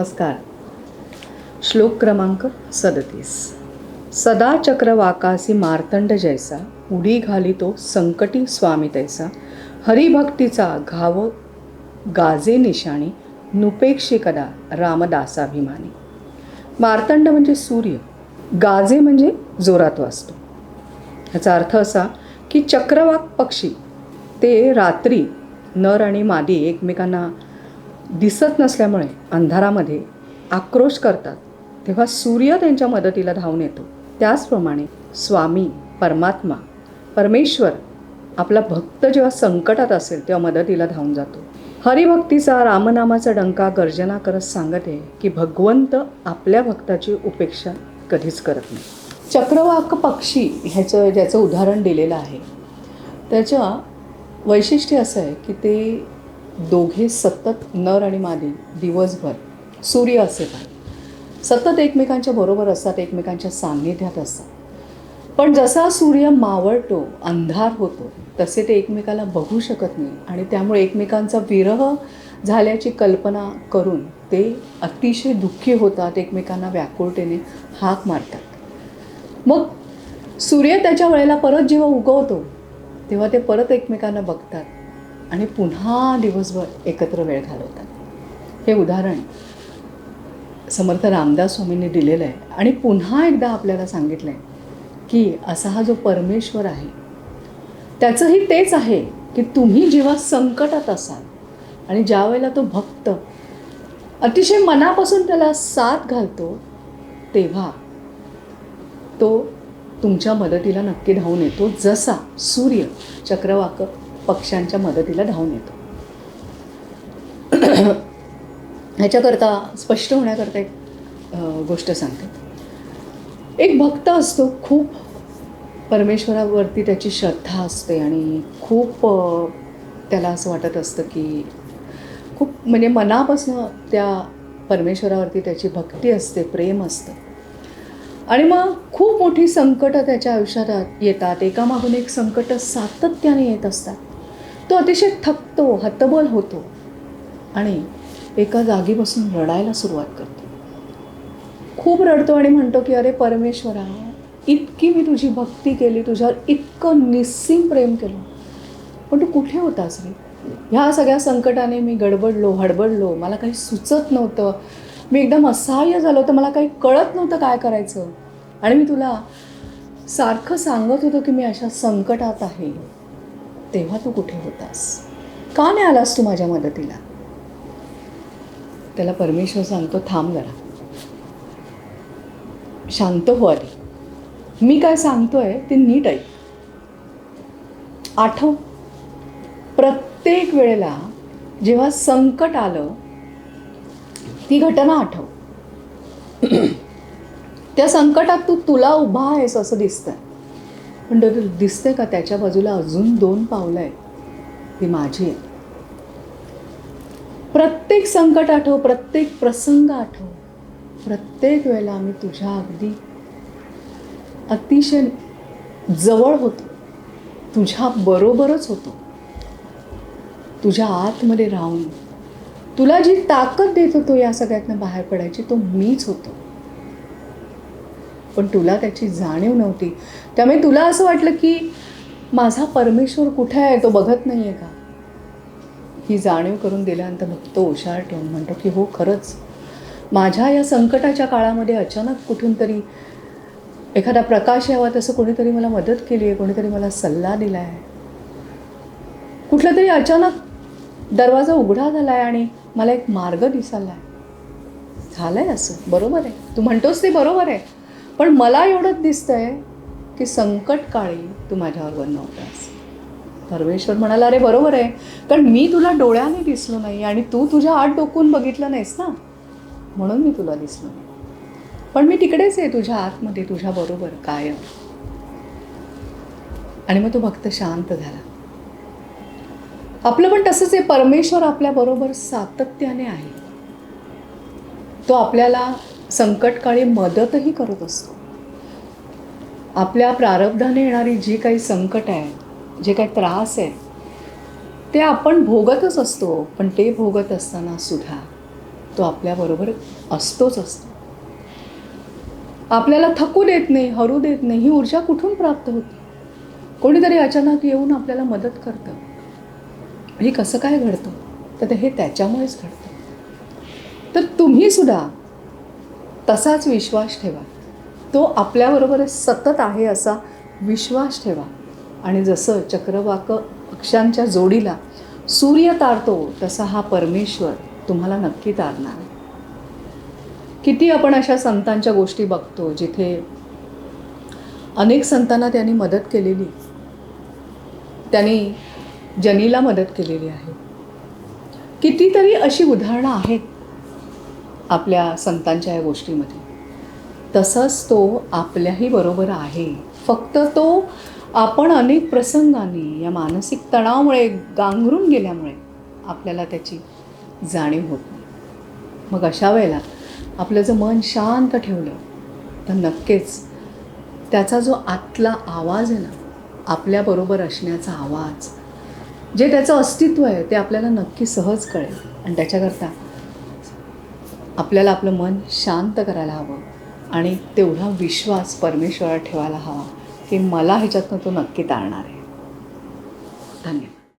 नमस्कार. श्लोक क्रमांक सदतीस. सदा चक्रवाकासी मार्तंड जैसा उडी घाली तो संकटी स्वामी तैसा. हरिभक्तीचा घाव गाजे निशाणी नुपेक्षी कदा रामदासाभिमानी. मार्तंड म्हणजे सूर्य गाजे म्हणजे जोरात वाचतो ह्याचा अर्थ असा की चक्रवाक पक्षी ते रात्री नर आणि मादी एकमेकांना दिसत नसल्यामुळे अंधारामध्ये आक्रोश करतात. तेव्हा सूर्य त्यांच्या मदतीला धावून येतो. त्याचप्रमाणे स्वामी परमात्मा परमेश्वर आपला भक्त जेव्हा संकटात असेल तेव्हा मदतीला धावून जातो. हरिभक्तीचा रामनामाचा डंका गर्जना करत सांगत आहे की भगवंत आपल्या भक्ताची उपेक्षा कधीच करत नाही. चक्रवाक पक्षी ह्याचं ज्याचं उदाहरण दिलेलं आहे. त्याच्या वैशिष्ट्य असं आहे की ते दोघे सतत नर आणि मादी दिवसभर सूर्य असे पण सतत एकमेकांच्या बरोबर असतात एकमेकांच्या सान्निध्यात असतात. पण जसा सूर्य मावळतो अंधार होतो तसे ते एकमेकाला बघू शकत नाही आणि त्यामुळे एकमेकांचा विरह झाल्याची कल्पना करून ते अतिशय दुःखी होतात एकमेकांना व्याकुळतेने हाक मारतात. मग सूर्य त्याच्या वेळेला परत जेव्हा उगवतो तेव्हा ते परत एकमेकांना बघतात. आणि पुन्हा दिवसभर एकत्र वेळ घालवतात. हे उदाहरण समर्थ रामदास स्वामींनी दिलेलं आहे. आणि पुन्हा एकदा आपल्याला सांगितलं आहे की असा हा जो परमेश्वर आहे त्याचंही तेच आहे की तुम्ही जेव्हा संकटात असाल आणि ज्या वेळेला तो भक्त अतिशय मनापासून त्याला साथ घालतो तेव्हा तो तुमच्या मदतीला नक्की धावून येतो. जसा सूर्य चक्रवाक पक्ष्यांच्या मदतीला धावून येतो. ह्याच्याकरता स्पष्ट होण्याकरता एक गोष्ट सांगते. एक भक्त असतो खूप परमेश्वरावरती त्याची श्रद्धा असते आणि खूप त्याला असं वाटत असतं की खूप म्हणजे मनापासून त्या परमेश्वरावरती त्याची भक्ती असते प्रेम असतं. आणि मग खूप मोठी संकटं त्याच्या आयुष्यात येतात. एकामागून एक संकटं सातत्याने येत असतात. तो अतिशय थकतो हतबल होतो आणि एका जागी बसून रडायला सुरुवात करतो. खूप रडतो आणि म्हणतो की अरे परमेश्वरा इतकी मी तुझी भक्ती केली तुझ्यावर इतकं निस्सीम प्रेम केलं. पण तू कुठे होतास रे? ह्या सगळ्या संकटाने मी गडबडलो हडबडलो मला काही सुचत नव्हतं. मी एकदम असहाय्य झालो होतं मला काही कळत नव्हतं काय करायचं. आणि मी तुला सारखं सांगत होतो की मी अशा संकटात आहे. तेव्हा तू कुठे होतास? का नाही आलास तू माझ्या मदतीला? त्याला परमेश्वर सांगतो थांब जरा. शांत हो आधी. मी काय सांगतोय ते नीट ऐक. आठव. प्रत्येक वेळेला जेव्हा संकट आलं ती घटना आठव. त्या संकटात तू तुला उभा आहेस असं दिसतंय. पण तुला दिसते का त्याच्या बाजूला अजून दोन पावलं आहेत? ती माझी आहेत. प्रत्येक संकट आठव प्रत्येक प्रसंग आठव. प्रत्येक वेळेला आम्ही तुझ्या अगदी अतिशय जवळ होतो. तुझ्या बरोबरच होतो. तुझ्या आतमध्ये राहून. तुला जी ताकद देत होतो या सगळ्यातनं बाहेर पडायची तो मीच होतो. पण तुला त्याची जाणीव नव्हती. त्यामुळे तुला असं वाटलं की माझा परमेश्वर कुठे आहे? तो बघत नाही आहे का? ही जाणीव करून दिल्यानंतर भक्त हुशार ओशाळ ठेवून म्हणतो की हो खरंच. माझ्या या संकटाच्या काळामध्ये अचानक कुठून तरी एखादा प्रकाश यावा तसं कोणीतरी मला मदत केली आहे कोणीतरी मला सल्ला दिला आहे कुठला तरी अचानक दरवाजा उघडा झाला आहे आणि मला एक मार्ग दिसायला आहे झालं आहे असं. बरोबर आहे. तू म्हणतोस ते बरोबर आहे. पण मला एवढंच दिसतंय की संकट काळी तू माझ्यावर नव्हतास परमेश्वर म्हणाला अरे बरोबर आहे. कारण मी तुला डोळ्याने दिसलो नाही आणि तू तुझ्या आत डोकून बघितलं नाहीस ना? म्हणून मी तुला दिसलो नाही. पण मी तिकडेच आहे तुझ्या आतमध्ये तुझ्या बरोबर कायम. आणि मग तो भक्त शांत झाला. आपलं पण तसंच आहे परमेश्वर आपल्याबरोबर सातत्याने आहे. तो आपल्याला संकटकाळी मदतही करत असतो. आपल्या प्रारब्धाने येणारी जी काही संकट आहे जे काही त्रास आहे ते आपण भोगतच असतो. पण ते भोगत असताना सुद्धा तो आपल्याबरोबर असतोच असतो. आपल्याला थकू देत नाही हरू देत नाही ही ऊर्जा कुठून प्राप्त होते? कोणीतरी अचानक येऊन आपल्याला मदत करतं. हे कसं काय घडतं? तर ते हे त्याच्यामुळेच घडतं. तर तुम्ही सुद्धा तसाच विश्वास ठेवा. तो आपल्याबरोबर सतत आहे असा विश्वास ठेवा. आणि जसं चक्रवाक पक्षांच्या जोडीला सूर्य तारतो तसा हा परमेश्वर तुम्हाला नक्की तारणार. किती आपण अशा संतांच्या गोष्टी बघतो जिथे अनेक संतांना त्यांनी मदत केलेली. त्यांनी जनीला मदत केलेली आहे. कितीतरी अशी उदाहरणं आहेत. आपल्या संतांच्या या गोष्टीमध्ये. तसंच तो आपल्याही बरोबर आहे. फक्त तो आपण अनेक प्रसंगांनी या मानसिक तणावामुळे गांगरून गेल्यामुळे आपल्याला त्याची जाणीव होत नाही. मग अशा वेळेला आपलं जर मन शांत ठेवलं तर नक्कीच त्याचा जो आतला आवाज आहे ना आपल्याबरोबर असण्याचा आवाज जे त्याचं अस्तित्व आहे ते आपल्याला नक्की सहज कळेल. आणि त्याच्याकरता आपल्याला आपलं मन शांत करायला हवं आणि तेवढा विश्वास परमेश्वरात ठेवायला हवा की मला ह्याच्यातनं तो नक्की तारणार आहे. धन्यवाद.